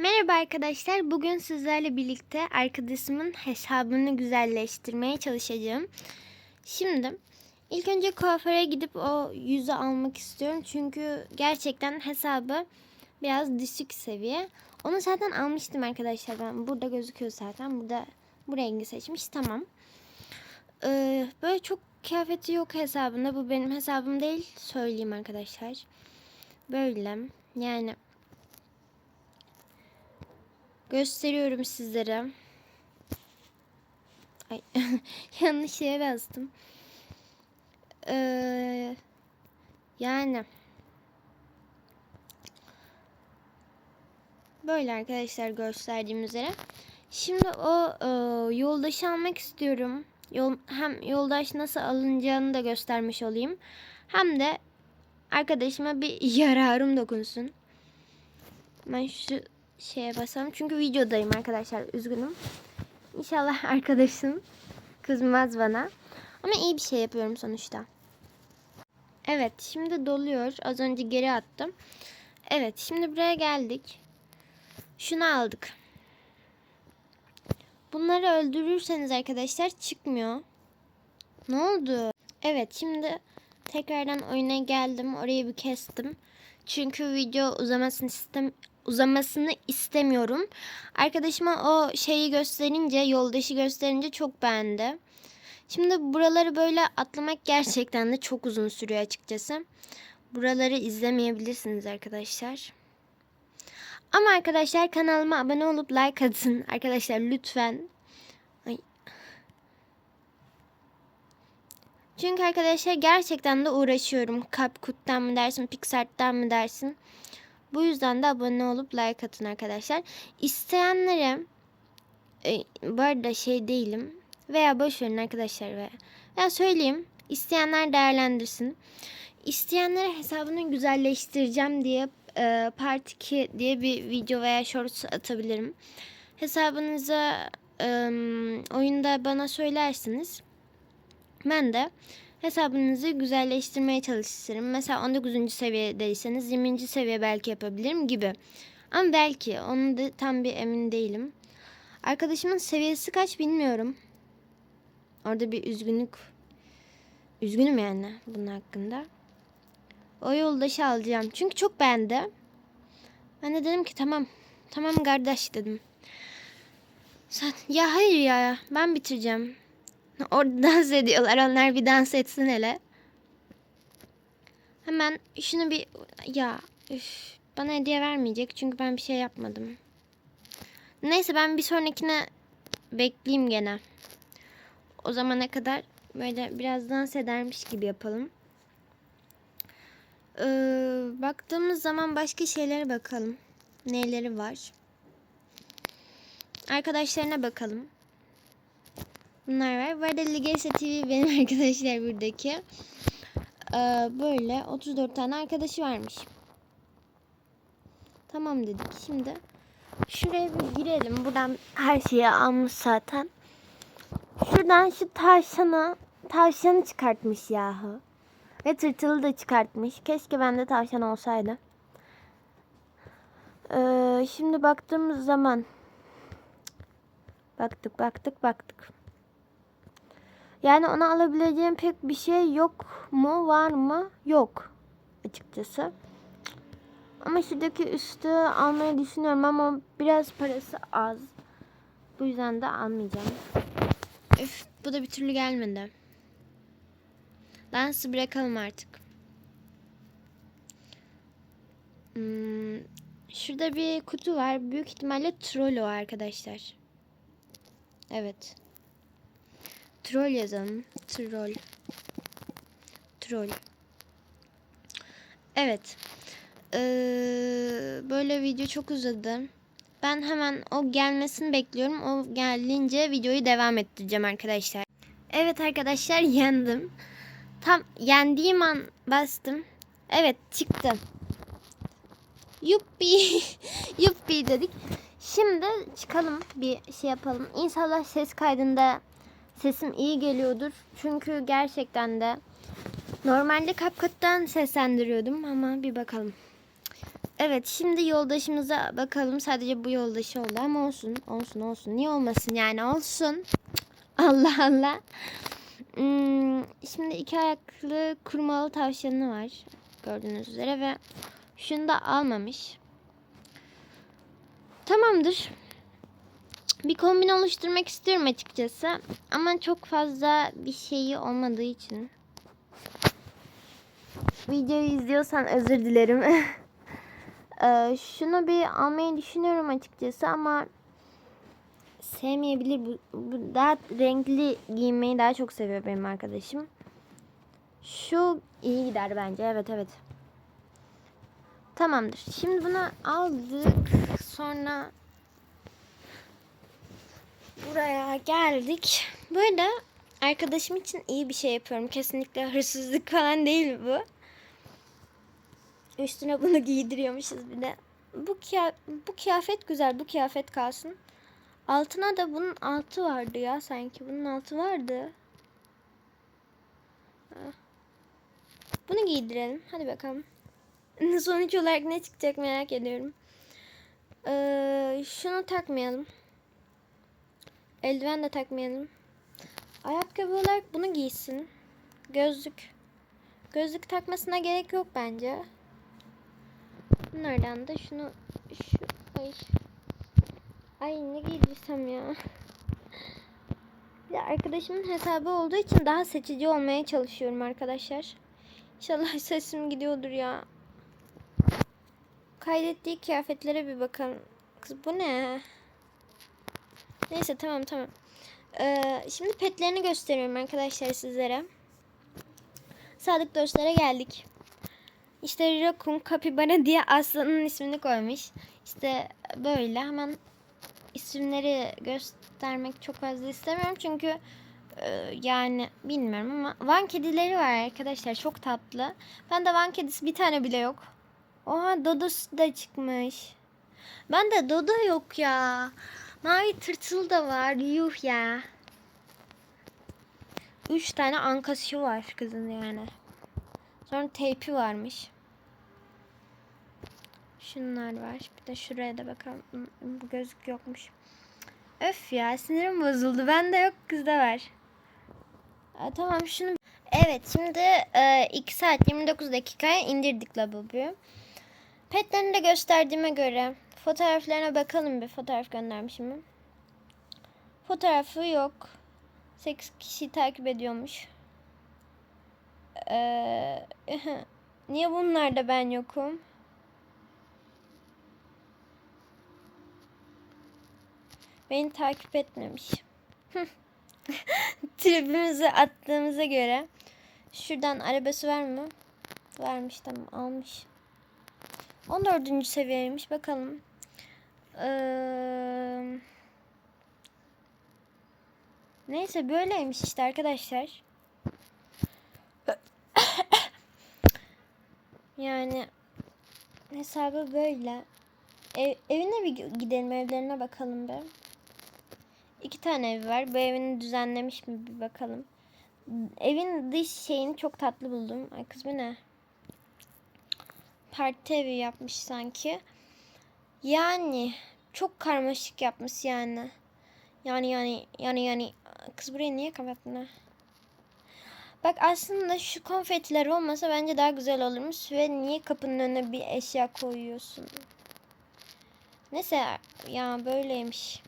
Merhaba arkadaşlar. Bugün sizlerle birlikte arkadaşımın hesabını güzelleştirmeye çalışacağım. Şimdi ilk önce kuaföre gidip o yüzü almak istiyorum. Çünkü gerçekten hesabı biraz düşük seviye. Onu zaten almıştım arkadaşlar. Ben burada gözüküyor zaten. Burada bu rengi seçmiş. Tamam. Ee, böyle çok kıyafeti yok hesabında. Bu benim hesabım değil. Söyleyeyim arkadaşlar. Böyle. Yani gösteriyorum sizlere. Ay yanlış şeye bastım. Ee, yani böyle arkadaşlar gösterdiğim üzere. Şimdi o e, yoldaşı almak istiyorum. Yol, hem yoldaş nasıl alınacağını da göstermiş olayım. Hem de arkadaşıma bir yararım dokunsun. Ben şu şeye basalım. Çünkü videodayım arkadaşlar. Üzgünüm. İnşallah arkadaşım kızmaz bana. Ama iyi bir şey yapıyorum sonuçta. Evet şimdi doluyor. Az önce geri attım. Evet şimdi buraya geldik. Şunu aldık. Bunları öldürürseniz arkadaşlar çıkmıyor. Ne oldu? Evet şimdi tekrardan oyuna geldim. Orayı bir kestim. Çünkü video uzamasını istem uzamasını istemiyorum. Arkadaşıma o şeyi gösterince, yoldaşı gösterince çok beğendi. Şimdi buraları böyle atlamak gerçekten de çok uzun sürüyor açıkçası. Buraları izlemeyebilirsiniz arkadaşlar. Ama arkadaşlar kanalıma abone olup like atın. Arkadaşlar lütfen. Ay. Çünkü arkadaşlar gerçekten de uğraşıyorum. CapCut'tan mı dersin, PixArt'tan mı dersin? Bu yüzden de abone olup like atın arkadaşlar. İsteyenlere e, bu arada şey değilim veya boş verin arkadaşlar veya, veya söyleyeyim. İsteyenler değerlendirsin. İsteyenlere hesabını güzelleştireceğim diye e, Part 2 diye bir video veya shorts atabilirim. Hesabınızı e, oyunda bana söylersiniz. Ben de hesabınızı güzelleştirmeye çalışırım. Mesela 19. seviyedeyseniz 20. seviye belki yapabilirim gibi. Ama belki onu da tam bir emin değilim. Arkadaşımın seviyesi kaç bilmiyorum. Orada bir üzgünlük. Üzgünüm yani bunun hakkında. O yoldaşı alacağım. Çünkü çok beğendi. Ben de dedim ki tamam. Tamam kardeş dedim. Sen, ya hayır ya ben bitireceğim. Orada dans ediyorlar. Onlar bir dans etsin hele. Hemen şunu bir ya üf, bana hediye vermeyecek çünkü ben bir şey yapmadım. Neyse ben bir sonrakine bekleyeyim gene. O zamana kadar böyle biraz dans edermiş gibi yapalım. Ee, baktığımız zaman başka şeylere bakalım. Neleri var? Arkadaşlarına bakalım. Bunlar var. Bu arada Ligesa TV benim arkadaşlar buradaki. Ee, böyle 34 tane arkadaşı varmış. Tamam dedik. Şimdi şuraya bir girelim. Buradan her şeyi almış zaten. Şuradan şu tavşanı tavşanı çıkartmış yahu. Ve tırtılı da çıkartmış. Keşke bende tavşan olsaydı. Ee, şimdi baktığımız zaman baktık baktık baktık. Yani ona alabileceğim pek bir şey yok mu var mı? Yok açıkçası. Ama şuradaki üstü almayı düşünüyorum ama biraz parası az. Bu yüzden de almayacağım. Öf, bu da bir türlü gelmedi. Dansı bırakalım artık. Hmm, şurada bir kutu var. Büyük ihtimalle troll o arkadaşlar. Evet. Troll yazalım. Troll. Troll. Evet. Ee, böyle video çok uzadı. Ben hemen o gelmesini bekliyorum. O gelince videoyu devam ettireceğim arkadaşlar. Evet arkadaşlar yendim. Tam yendiğim an bastım. Evet çıktı. Yuppi. Yuppi dedik. Şimdi çıkalım bir şey yapalım. İnşallah ses kaydında sesim iyi geliyordur. Çünkü gerçekten de normalde CapCut'tan seslendiriyordum ama bir bakalım. Evet şimdi yoldaşımıza bakalım. Sadece bu yoldaşı oldu ama olsun. Olsun olsun. Niye olmasın yani olsun. Allah Allah. Hmm, şimdi iki ayaklı kurmalı tavşanı var. Gördüğünüz üzere ve şunu da almamış. Tamamdır. Bir kombin oluşturmak istiyorum açıkçası. Ama çok fazla bir şeyi olmadığı için. Videoyu izliyorsan özür dilerim. Ee, şunu bir almayı düşünüyorum açıkçası ama sevmeyebilir. Bu, bu daha renkli giyinmeyi daha çok seviyor benim arkadaşım. Şu iyi gider bence. Evet evet. Tamamdır. Şimdi bunu aldık. Sonra buraya geldik. Böyle arkadaşım için iyi bir şey yapıyorum. Kesinlikle hırsızlık falan değil bu. Üstüne bunu giydiriyormuşuz bir de. Bu, kıya- bu kıyafet güzel. Bu kıyafet kalsın. Altına da bunun altı vardı ya sanki. Bunun altı vardı. Heh. Bunu giydirelim. Hadi bakalım. Sonuç olarak ne çıkacak merak ediyorum. Ee, şunu takmayalım. Eldiven de takmayalım. Ayakkabı olarak bunu giysin. Gözlük. Gözlük takmasına gerek yok bence. Bunlardan da şunu şu ay ay ne giydirsem ya. Bir arkadaşımın hesabı olduğu için daha seçici olmaya çalışıyorum arkadaşlar. İnşallah sesim gidiyordur ya. Kaydettiği kıyafetlere bir bakalım. Kız bu ne? Neyse tamam tamam. Ee, şimdi petlerini gösteriyorum arkadaşlar sizlere. Sadık dostlara geldik. İşte Rakun Capybara diye aslanın ismini koymuş. İşte böyle hemen isimleri göstermek çok fazla istemiyorum çünkü e, yani bilmiyorum ama Van kedileri var arkadaşlar çok tatlı. Ben de Van kedisi bir tane bile yok. Oha Dodo'su da çıkmış. Ben de Dodo yok ya. Mavi tırtıl da var. Yuh ya. Üç tane ankası var kızın yani. Sonra teypi varmış. Şunlar var. Bir de şuraya da bakalım. Bu gözlük yokmuş. Öf ya sinirim bozuldu. Bende yok kızda var. Aa, tamam şunu. Evet şimdi e, 2 saat 29 dakikaya indirdik Labubu'yu. Petlerini de gösterdiğime göre fotoğraflarına bakalım bir fotoğraf göndermişim mi? Fotoğrafı yok. 8 kişi takip ediyormuş. Ee, niye bunlarda ben yokum? Beni takip etmemiş. Tribimizi attığımıza göre şuradan arabası var mı? Vermiş tamam almış. 14. seviyeymiş bakalım. Ee, neyse böyleymiş işte arkadaşlar. Yani hesabı böyle. Ev, evine bir gidelim evlerine bakalım be. İki tane evi var. Bu evini düzenlemiş mi bir bakalım. Evin dış şeyini çok tatlı buldum. Ay kız bu ne? Parti evi yapmış sanki. Yani çok karmaşık yapmış yani. Yani yani yani yani kız burayı niye kapattın ha? Bak aslında şu konfetiler olmasa bence daha güzel olurmuş ve niye kapının önüne bir eşya koyuyorsun? Neyse ya böyleymiş.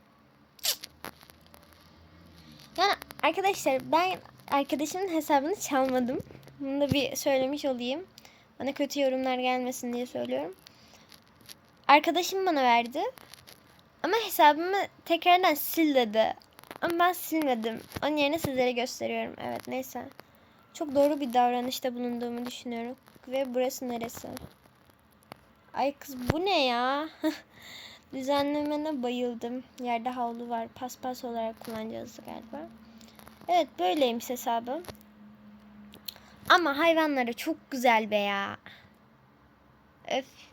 Yani arkadaşlar ben arkadaşımın hesabını çalmadım. Bunu da bir söylemiş olayım. Bana kötü yorumlar gelmesin diye söylüyorum. Arkadaşım bana verdi. Ama hesabımı tekrardan sil dedi. Ama ben silmedim. Onun yerine sizlere gösteriyorum. Evet neyse. Çok doğru bir davranışta bulunduğumu düşünüyorum. Ve burası neresi? Ay kız bu ne ya? Düzenlemene bayıldım. Yerde havlu var. Paspas olarak kullanacağız galiba. Evet böyleymiş hesabım. Ama hayvanları çok güzel be ya. Öf.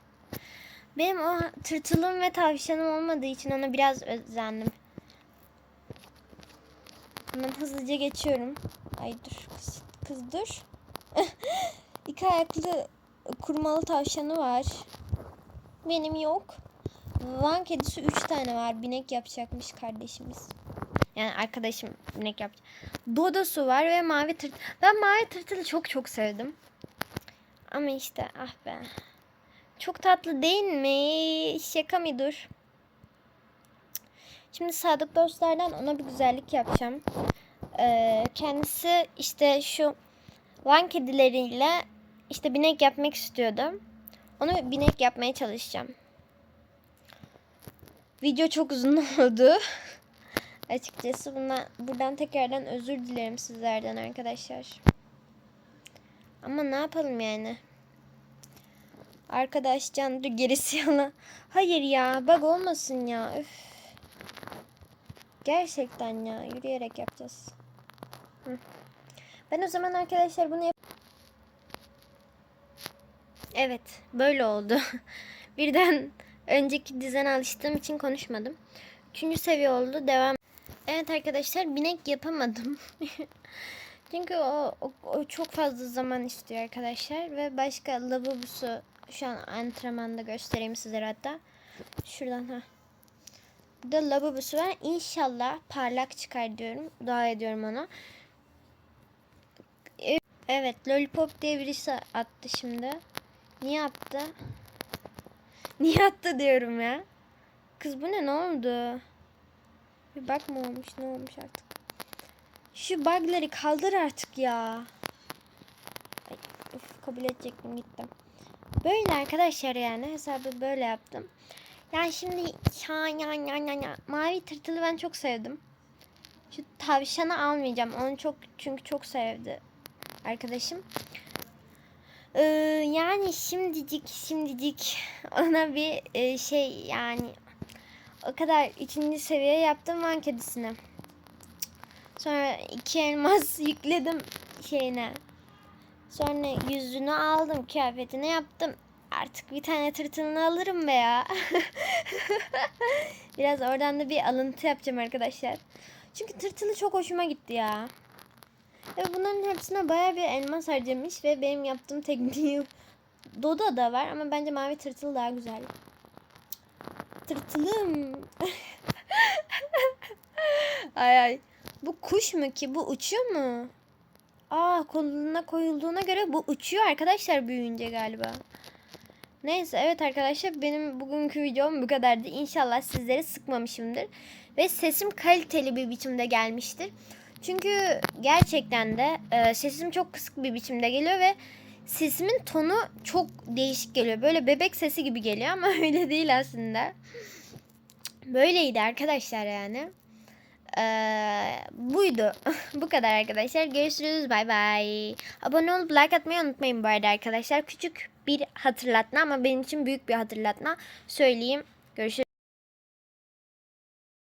Benim o tırtılım ve tavşanım olmadığı için ona biraz özendim. Hemen hızlıca geçiyorum. Ay dur kız, kız dur. İki ayaklı kurmalı tavşanı var. Benim yok. Van kedisi 3 tane var. Binek yapacakmış kardeşimiz. Yani arkadaşım binek yapacak. Dodosu var ve mavi tırtıl. Ben mavi tırtılı çok çok sevdim. Ama işte ah be. Çok tatlı değil mi? Şaka mı dur. Şimdi Sadık dostlardan ona bir güzellik yapacağım. Ee, kendisi işte şu Van kedileriyle işte binek yapmak istiyordu. Onu binek yapmaya çalışacağım. Video çok uzun oldu. Açıkçası bundan, buradan tekrardan özür dilerim sizlerden arkadaşlar. Ama ne yapalım yani? Arkadaş can dur gerisi yalan. Hayır ya bug olmasın ya. Üf. Gerçekten ya yürüyerek yapacağız. Hı. Ben o zaman arkadaşlar bunu yap Evet böyle oldu. Birden önceki düzene alıştığım için konuşmadım. Üçüncü seviye oldu. Devam. Evet arkadaşlar binek yapamadım. Çünkü o, o, o çok fazla zaman istiyor arkadaşlar. Ve başka lavabosu şu an antrenmanda göstereyim sizlere hatta. Şuradan ha. Burada lavabosu var. İnşallah parlak çıkar diyorum. Dua ediyorum ona. Evet lollipop diye birisi attı şimdi. Niye attı? Niye attı diyorum ya. Kız bu ne ne oldu? Bir bak mı olmuş ne olmuş artık. Şu bug'ları kaldır artık ya. Ay, of, kabul edecektim gittim. Böyle arkadaşlar yani hesabı böyle yaptım. Yani şimdi ya ya ya ya ya mavi tırtılı ben çok sevdim. Şu tavşanı almayacağım. Onu çok çünkü çok sevdi arkadaşım. Ee, yani şimdicik şimdicik ona bir e, şey yani o kadar üçüncü seviye yaptım van kedisini. Sonra iki elmas yükledim şeyine. Sonra yüzünü aldım, kıyafetini yaptım. Artık bir tane tırtılını alırım be ya. Biraz oradan da bir alıntı yapacağım arkadaşlar. Çünkü tırtılı çok hoşuma gitti ya. Ve bunların hepsine baya bir elmas harcamış ve benim yaptığım tekniği Dodo da var ama bence mavi tırtıl daha güzel. Tırtılım. ay ay. Bu kuş mu ki? Bu uçuyor mu? Aa koluna koyulduğuna göre bu uçuyor arkadaşlar büyüyünce galiba. Neyse evet arkadaşlar benim bugünkü videom bu kadardı. İnşallah sizleri sıkmamışımdır. Ve sesim kaliteli bir biçimde gelmiştir. Çünkü gerçekten de e, sesim çok kısık bir biçimde geliyor ve sesimin tonu çok değişik geliyor. Böyle bebek sesi gibi geliyor ama öyle değil aslında. Böyleydi arkadaşlar yani. Ee, buydu. bu kadar arkadaşlar. Görüşürüz. Bay bay. Abone olup like atmayı unutmayın bu arada arkadaşlar. Küçük bir hatırlatma ama benim için büyük bir hatırlatma. Söyleyeyim. Görüşürüz.